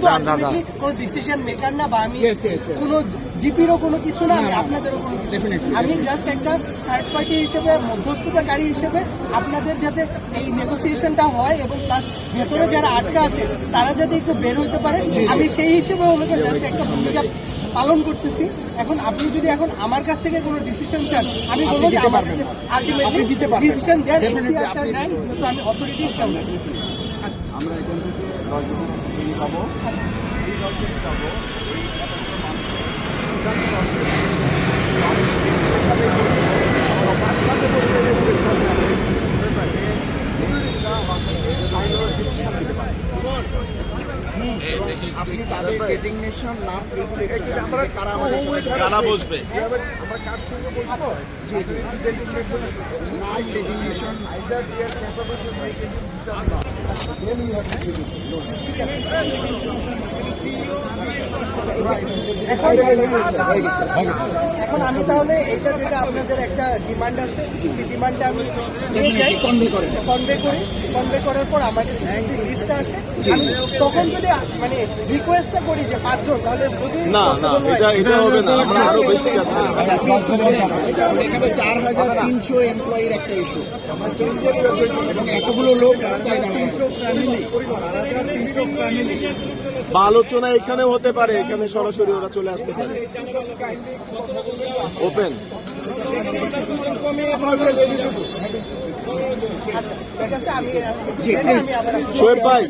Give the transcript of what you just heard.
কিন্তু আলটিমেটলি কোনো decision maker না বা আমি. কোনো জিপিরও কোনো কিছু না আমি আপনাদেরও কোনো কিছু আমি জাস্ট একটা থার্ড পার্টি হিসেবে মধ্যস্থতাকারী হিসেবে আপনাদের যাতে এই নেগোসিয়েশনটা হয় এবং প্লাস ভেতরে যারা আটকা আছে তারা যাতে একটু বের হইতে পারে আমি সেই হিসেবে ওনাকে জাস্ট একটা ভূমিকা পালন করতেছি। এখন আপনি যদি এখন আমার কাছ থেকে কোনো ডিসিশন চান আমি বলব যে আমার কাছে আলটিমেটলি ডিসিশন নাই যেহেতু আমি অথরিটি হিসাবে আমরা এখান থেকে পাবো এই দশজনে পাবো এই দিতে পারে। এবং আপনি তাদের ডেজিগনেশন নাম একটু আমরা কারা আমাদের কারা বসবে আমরা কার সঙ্গে বলব জি জি নাম ডেজিগনেশন আইদার দেয়ার ক্যাপাবল شاء الله. এখন আমি তাহলে এটা যেটা আপনাদের একটা ডিমান্ড আছে সেই ডিমান্ডটা আমি কনভে করেন কনভে করি। কনভে করার পর আমাকে যে লিস্টটা আসে আমি তখন যদি মানে রিকোয়েস্টটা করি যে পাঁচজন তাহলে যদি না না এটা এটা হবে না আমরা আরও বেশি চাচ্ছি এখানে চার হাজার তিনশো এমপ্লয়ির একটা ইস্যু এতগুলো লোক রাস্তায় দাঁড়িয়ে আছে। বা আলোচনা এখানেও হতে পারে এখানে সরাসরি ওরা চলে আসতে পারে। ওপেন আবার শোয়েব ভাই।